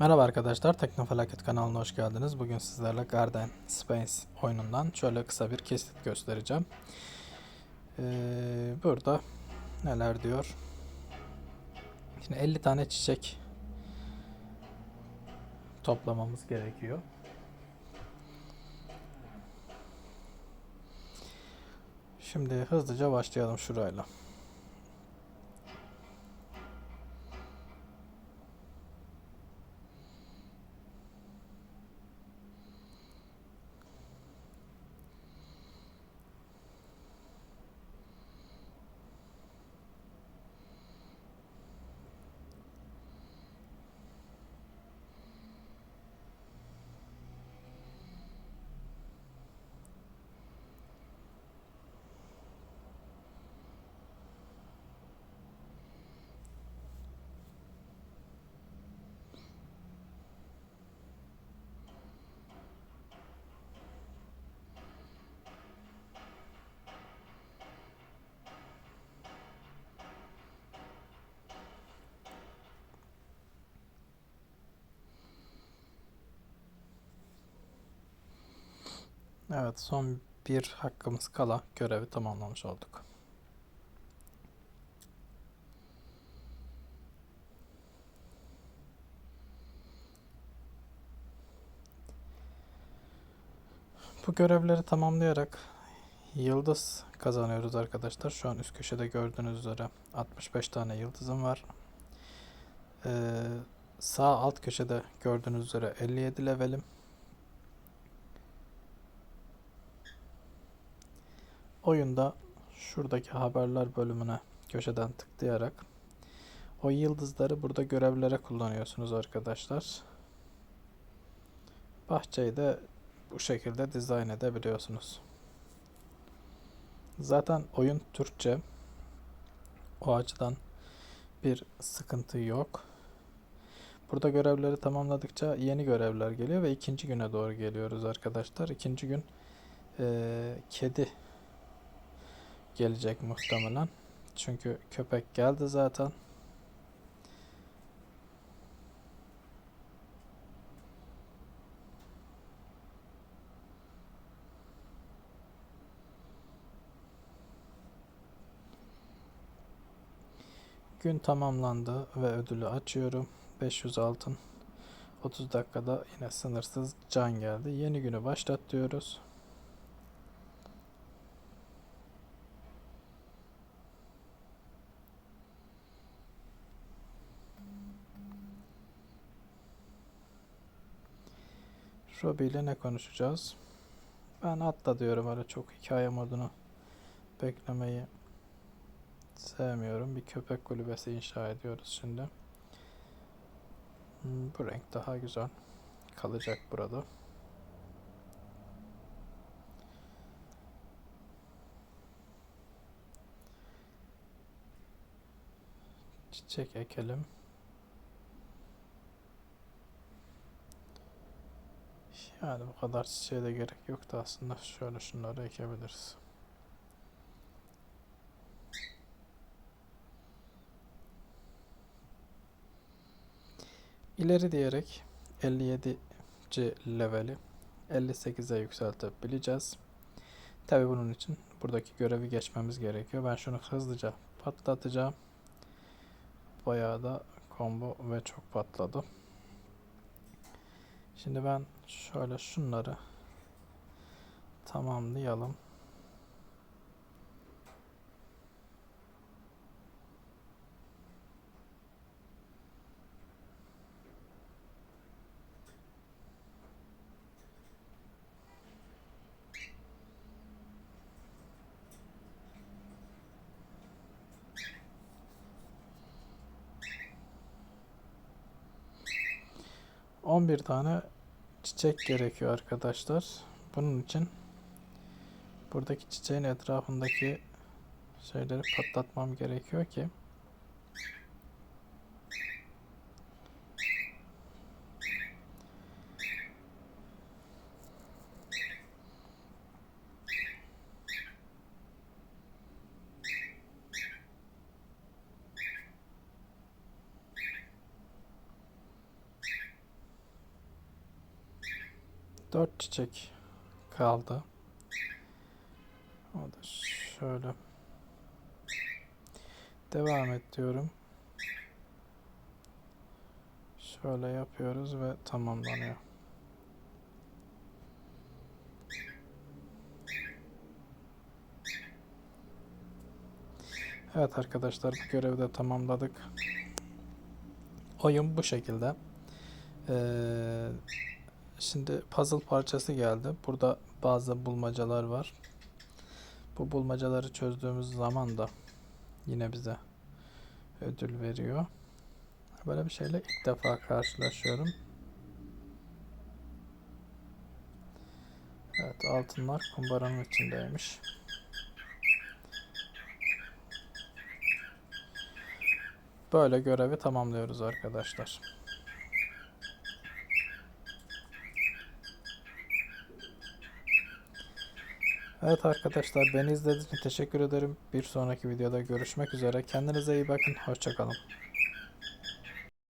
Merhaba arkadaşlar, Teknofelaket kanalına hoş geldiniz. Bugün sizlerle Garden Space oyunundan şöyle kısa bir kesit göstereceğim. Ee, burada neler diyor? Şimdi 50 tane çiçek toplamamız gerekiyor. Şimdi hızlıca başlayalım şurayla. Evet, son bir hakkımız kala görevi tamamlamış olduk. Bu görevleri tamamlayarak yıldız kazanıyoruz arkadaşlar. Şu an üst köşede gördüğünüz üzere 65 tane yıldızım var. Ee, sağ alt köşede gördüğünüz üzere 57 levelim. Oyunda şuradaki haberler bölümüne köşeden tıklayarak o yıldızları burada görevlere kullanıyorsunuz arkadaşlar. Bahçeyi de bu şekilde dizayn edebiliyorsunuz. Zaten oyun Türkçe. O açıdan bir sıkıntı yok. Burada görevleri tamamladıkça yeni görevler geliyor ve ikinci güne doğru geliyoruz arkadaşlar. İkinci gün eee, kedi gelecek muhtemelen. Çünkü köpek geldi zaten. Gün tamamlandı ve ödülü açıyorum. 500 altın. 30 dakikada yine sınırsız can geldi. Yeni günü başlat diyoruz. Robbie ile ne konuşacağız? Ben atla diyorum öyle çok hikaye modunu beklemeyi sevmiyorum. Bir köpek kulübesi inşa ediyoruz şimdi. Hmm, Bu renk daha güzel. Kalacak burada. Çiçek ekelim. Yani bu kadar çiçeğe de gerek yoktu aslında. Şöyle şunları ekebiliriz. İleri diyerek 57. leveli 58'e yükseltebileceğiz. Tabi bunun için buradaki görevi geçmemiz gerekiyor. Ben şunu hızlıca patlatacağım. Bayağı da combo ve çok patladı. Şimdi ben şöyle şunları tamamlayalım. On bir tane çiçek gerekiyor arkadaşlar. Bunun için buradaki çiçeğin etrafındaki şeyleri patlatmam gerekiyor ki 4 çiçek kaldı. O da şöyle. Devam et diyorum. Şöyle yapıyoruz ve tamamlanıyor. Evet arkadaşlar bu görevi de tamamladık. Oyun bu şekilde. Ee, şimdi puzzle parçası geldi. Burada bazı bulmacalar var. Bu bulmacaları çözdüğümüz zaman da yine bize ödül veriyor. Böyle bir şeyle ilk defa karşılaşıyorum. Evet altınlar kumbaranın içindeymiş. Böyle görevi tamamlıyoruz arkadaşlar. Evet arkadaşlar beni izlediğiniz için teşekkür ederim. Bir sonraki videoda görüşmek üzere. Kendinize iyi bakın. Hoşçakalın.